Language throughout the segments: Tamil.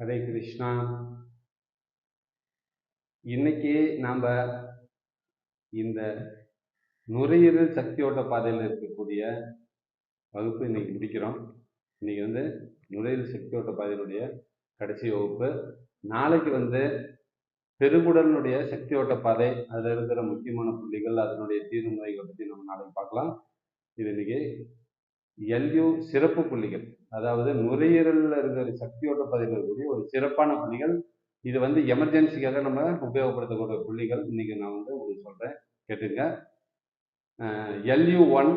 ஹரே கிருஷ்ணா. இன்னைக்கு நாம் இந்த நுரையீரல் சக்தியோட்ட பாதையில் இருக்கக்கூடிய வகுப்பு இன்னைக்கு முடிக்கிறோம். இன்னைக்கு வந்து நுரையீரல் சக்தியோட்ட பாதையினுடைய கடைசி வகுப்பு. நாளைக்கு வந்து பெருங்குடலினுடைய சக்தியோட்ட பாதை அதில் இருக்கிற முக்கியமான புள்ளிகள் அதனுடைய தீர்வு முறைகளை பற்றி நம்ம நாளைக்கு பார்க்கலாம். இது இன்னைக்கு எல்யூ சிறப்பு புள்ளிகள். அதாவது நுரையீரலில் இருக்கிற சக்தியோட்ட பாதையில் ஒரு சிறப்பான புள்ளிகள். இது வந்து எமர்ஜென்சிக்காக நம்ம உபயோகப்படுத்தக்கூடிய புள்ளிகள். இன்னைக்கு நான் வந்து உங்களுக்கு சொல்கிறேன் கேட்டுங்க. LU one.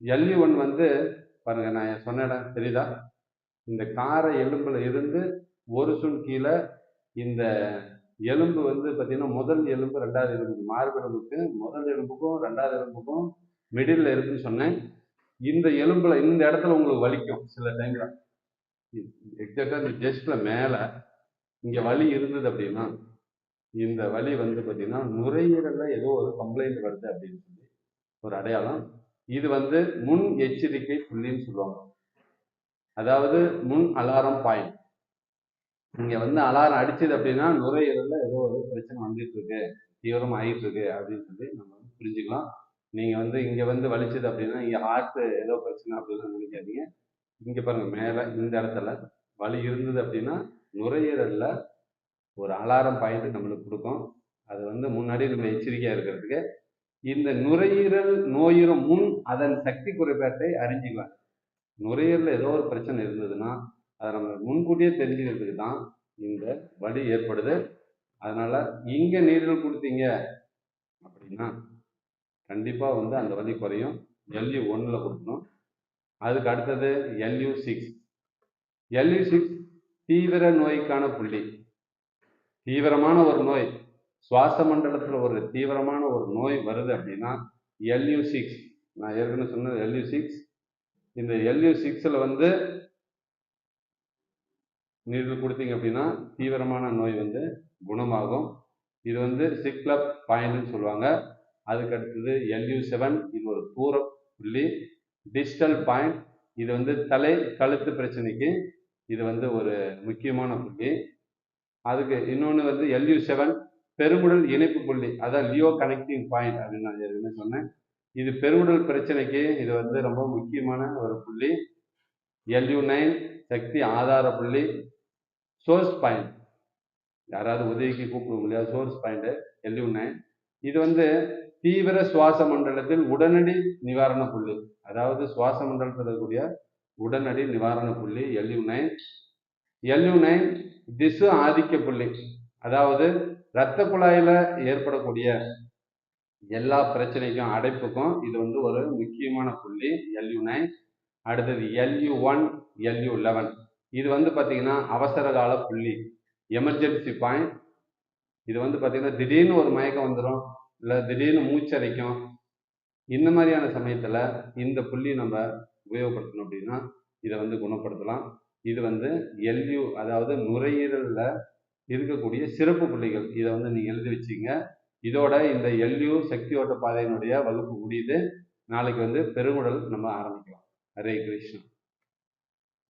எல்யூ ஒன் வந்து பாருங்கள் நான் சொன்ன இடம் தெரியுதா? இந்த கார எலும்பில் இருந்து ஒரு சுண் கீழே இந்த எலும்பு வந்து பார்த்தீங்கன்னா முதல் எலும்பு ரெண்டாவது எலும்புக்கு மார்பெலும்புக்கு முதல் எலும்புக்கும் ரெண்டாவது எலும்புக்கும் மிடில் இருக்குன்னு சொன்னேன். இந்த எலும்புல இந்த இடத்துல உங்களுக்கு வலிக்கும் சில டைம்ல எக்ஸாக்டா இந்த ஜெஸ்ட்ல மேல இங்க வலி இருந்தது அப்படின்னா இந்த வலி வந்து பார்த்தீங்கன்னா நுரையீரல்ல ஏதோ ஒரு கம்ப்ளைண்ட் வருது அப்படின்னு சொல்லி ஒரு அடையாளம். இது வந்து முன் எச்சரிக்கை புள்ளின்னு சொல்லுவாங்க. அதாவது முன் அலாரம் பாயிண்ட் இங்க வந்து அலாரம் அடிச்சது அப்படின்னா நுரையீரல்ல ஏதோ ஒரு பிரச்சனை வந்துட்டு இருக்கு. தீவிரம் ஆகிட்டு இருக்கு அப்படின்னு சொல்லி நம்ம வந்து புரிஞ்சுக்கலாம். நீங்கள் வந்து இங்கே வந்து வலிச்சது அப்படின்னா இங்கே ஹார்ட்டு ஏதோ பிரச்சனை அப்படின்னு நினைக்காதீங்க. இங்கே பாருங்கள் மேலே இந்த இடத்துல வலி இருந்தது அப்படின்னா நுரையீரலில் ஒரு அலாரம் பாயிண்ட் நம்மளுக்கு கொடுக்கும். அது வந்து முன்னாடி நம்ம எச்சரிக்கையாக இருக்கிறதுக்கு. இந்த நுரையீரல் நோயிரும் முன் அதன் சக்தி குறைபாட்டை அறிஞ்சிக்கலாம் நுரையீரலில் ஏதோ ஒரு பிரச்சனை இருந்ததுன்னா அதை நம்ம முன்கூட்டியே தெரிஞ்சுக்கிறதுக்கு தான் இந்த வலி ஏற்படுது. அதனால் இங்கே நீரில் கொடுத்தீங்க அப்படின்னா கண்டிப்பாக வந்து அந்த வலி குறையும் எல்யூ ஒன்றில் கொடுக்கணும். அதுக்கு அடுத்தது எல்யூ சிக்ஸ் எல்யூ சிக்ஸ் தீவிர நோய்க்கான புள்ளி. தீவிரமான ஒரு நோய். சுவாச மண்டலத்தில் ஒரு தீவிரமான ஒரு நோய் வருது அப்படின்னா எல்யூ சிக்ஸ் நான் ஏற்கனவே சொன்னது எல்யூ சிக்ஸ் இந்த எல்யூ சிக்ஸில் வந்து நீர்கள் கொடுத்தீங்க அப்படின்னா தீவிரமான நோய் வந்து குணமாகும். இது வந்து சிக்லப் பாயிண்ட்னு சொல்லுவாங்க. அதுக்கு அடுத்தது எல்யூ செவன் இது ஒரு தூர புள்ளி டிஜிட்டல் பாயிண்ட் இது வந்து தலை கழுத்து பிரச்சனைக்கு இது வந்து ஒரு முக்கியமான புள்ளி. அதுக்கு இன்னொன்று வந்து எல்யூ செவன் பெருங்குடல் இணைப்பு புள்ளி. அதான் லியோ கனெக்டிங் பாயிண்ட் அப்படின்னு நான் ஏற்கனவே சொன்னேன். இது பெருங்குடல் பிரச்சனைக்கு இது வந்து ரொம்ப முக்கியமான ஒரு புள்ளி. எல்யூ நைன் சக்தி ஆதார புள்ளி. சோர்ஸ் பாயிண்ட் யாராவது உதவிக்கு கூப்பிடுவோம் இல்லையா சோர்ஸ் பாயிண்ட்டு எல்யூ நைன் இது வந்து தீவிர சுவாச மண்டலத்தில் உடனடி நிவாரண புள்ளி. அதாவது சுவாச மண்டலத்தில் இருக்கக்கூடிய உடனடி நிவாரண புள்ளி எல்யூ நைன் எல்யூ நைன் திசு ஆதிக்க புள்ளி. அதாவது இரத்த குழாயில ஏற்படக்கூடிய எல்லா பிரச்சனைக்கும் அடைப்புக்கும் இது வந்து ஒரு முக்கியமான புள்ளி எல்யூ நைன் அடுத்தது எல்யூ ஒன் எல்யூ லெவன் இது வந்து பார்த்தீங்கன்னா அவசர கால புள்ளி எமர்ஜென்சி பாயிண்ட் இது வந்து பார்த்தீங்கன்னா திடீர்னு ஒரு மயக்கம் வந்துடும் இல்லை திடீர்னு மூச்சரைக்கும் இந்த மாதிரியான சமயத்தில் இந்த புள்ளி நம்ம உபயோகப்படுத்தணும் அப்படின்னா இதை வந்து குணப்படுத்தலாம். இது வந்து எல்யூ அதாவது நுரையீரலில் இருக்கக்கூடிய சிறப்பு புள்ளிகள். இதை வந்து நீங்கள் எழுதி வச்சிங்க இதோட இந்த எல்யூ சக்தி ஓட்ட பாதையினுடைய வகுப்பு முடியுது. நாளைக்கு வந்து பெருங்குடல் நம்ம ஆரம்பிக்கலாம். ஹரே கிருஷ்ணன்